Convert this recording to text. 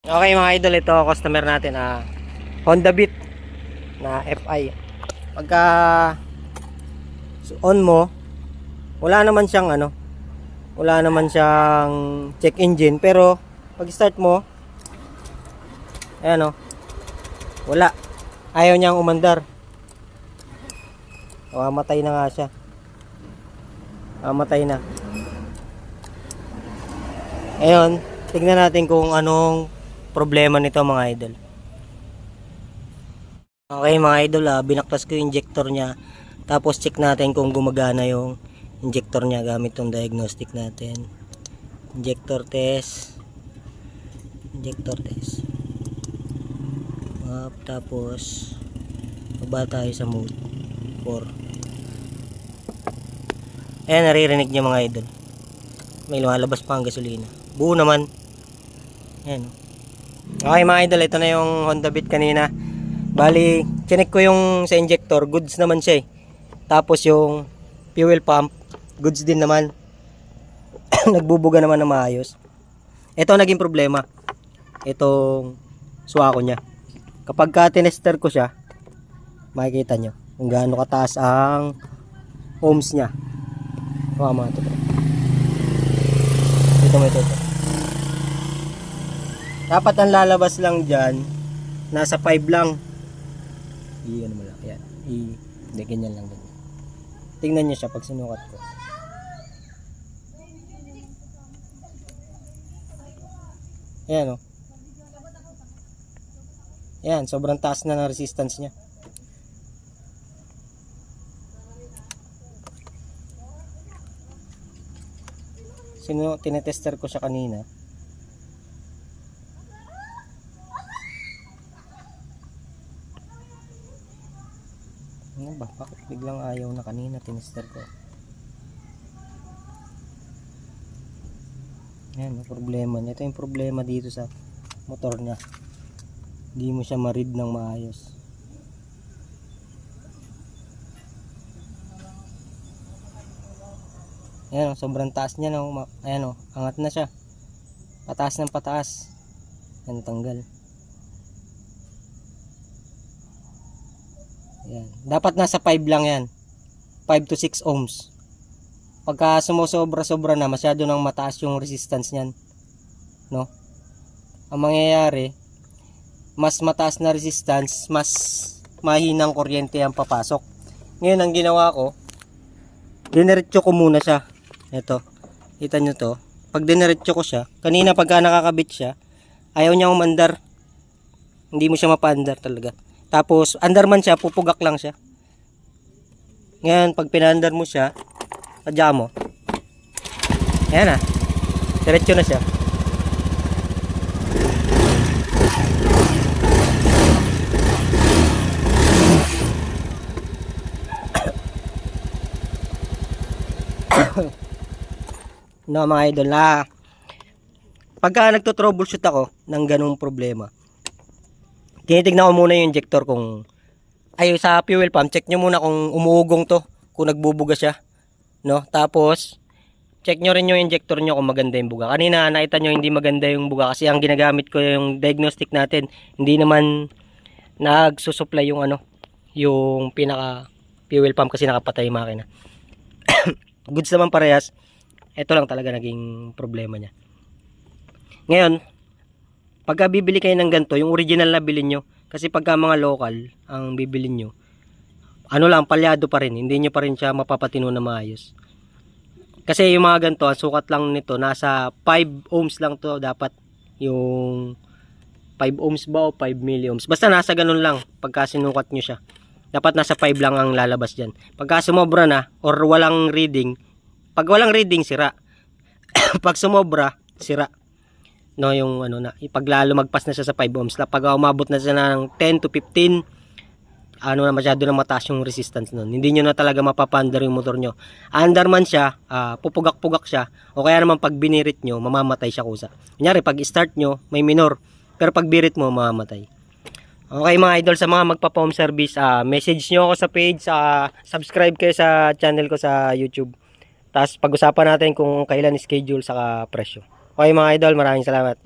Okay mga idol, ito customer natin ah Honda Beat na FI. Pagka on mo, wala naman siyang ano, wala naman siyang check engine pero pag start mo, ayan oh, wala. Ayaw niyang umandar. O, matay na nga siya. Ah, matay na. Ayun, tignan natin kung anong problema nito mga idol. Okay mga idol, ah, binaktas ko yung injector niya. Tapos check natin kung gumagana yung injector niya gamit tong diagnostic natin. Injector test. Injector test. Up, tapos baba tayo sa mode 4. Ayan, naririnig niyo mga idol. May lumalabas pa ang gasolina. Buo naman. Ayan. oh. Okay mga idol, ito na yung Honda Beat kanina. Bali, chinek ko yung sa injector, goods naman siya eh. Tapos yung fuel pump, goods din naman. Nagbubuga naman na maayos. Ito naging problema. Itong suwako niya. Kapag ka tinester ko siya, makikita nyo kung gaano kataas ang ohms niya. Mga ito. Ito ito. ito. Dapat ang lalabas lang dyan, nasa 5 lang. I, ano mo lang, yan. I, hindi, ganyan lang. Ganyan. Tingnan nyo siya pag sinukat ko. Ayan o. Oh. Ayan, sobrang taas na ng resistance niya. Sino, tinetester ko siya kanina. Ano ba? Bakit biglang ayaw na kanina tinester ko? Yan, may problema niya. Ito yung problema dito sa motor niya. Hindi mo siya ma-read ng maayos. Ayan, oh, sobrang taas niya. No? Ayan o, angat na siya. Pataas ng pataas. Yan, tanggal. Yan. Dapat nasa 5 lang yan. 5 to 6 ohms. Pagka sumusobra-sobra na, masyado nang mataas yung resistance niyan. No? Ang mangyayari, mas mataas na resistance, mas mahinang kuryente ang papasok. Ngayon, ang ginawa ko, diniretso ko muna siya. Ito. Kita nyo to. Pag diniretso ko siya, kanina pagka nakakabit siya, ayaw niya umandar. Hindi mo siya mapaandar talaga. Tapos, andar man siya, pupugak lang siya. Ngayon, pag pinaandar mo siya, padya mo. Ayan na. Diretso na siya. no, mga idol na pagka nagto-troubleshoot ako ng ganung problema, tinitignan ko muna yung injector kung ay sa fuel pump check nyo muna kung umuugong to kung nagbubuga siya no? Tapos check nyo rin yung injector nyo kung maganda yung buga. Kanina nakita nyo hindi maganda yung buga kasi ang ginagamit ko yung diagnostic natin hindi naman nagsusupply yung ano yung pinaka fuel pump kasi nakapatay yung makina. Goods naman parehas. Ito lang talaga naging problema niya. Ngayon pagka bibili kayo ng ganito, yung original na bilhin nyo, kasi pagka mga local ang bibilin nyo, ano lang, palyado pa rin, hindi nyo pa rin siya mapapatino na maayos. Kasi yung mga ganito, ang sukat lang nito, nasa 5 ohms lang to dapat yung 5 ohms ba o 5 milliohms. Basta nasa ganun lang pagka sinukat nyo siya. Dapat nasa 5 lang ang lalabas dyan. Pagka sumobra na or walang reading, pag walang reading, sira. pag sumobra, sira no yung ano na ipaglalo magpas na siya sa 5 ohms pag umabot na siya ng 10 to 15 ano na masyado na mataas yung resistance nun hindi nyo na talaga mapapandar yung motor nyo andar man siya ah, pupugak-pugak siya o kaya naman pag binirit nyo mamamatay siya kusa kunyari pag start nyo may minor pero pag birit mo mamamatay Okay mga idol sa mga magpa-home service, ah, message nyo ako sa page, ah, subscribe kayo sa channel ko sa YouTube. Tapos pag-usapan natin kung kailan schedule saka presyo. Okay mga idol, maraming salamat.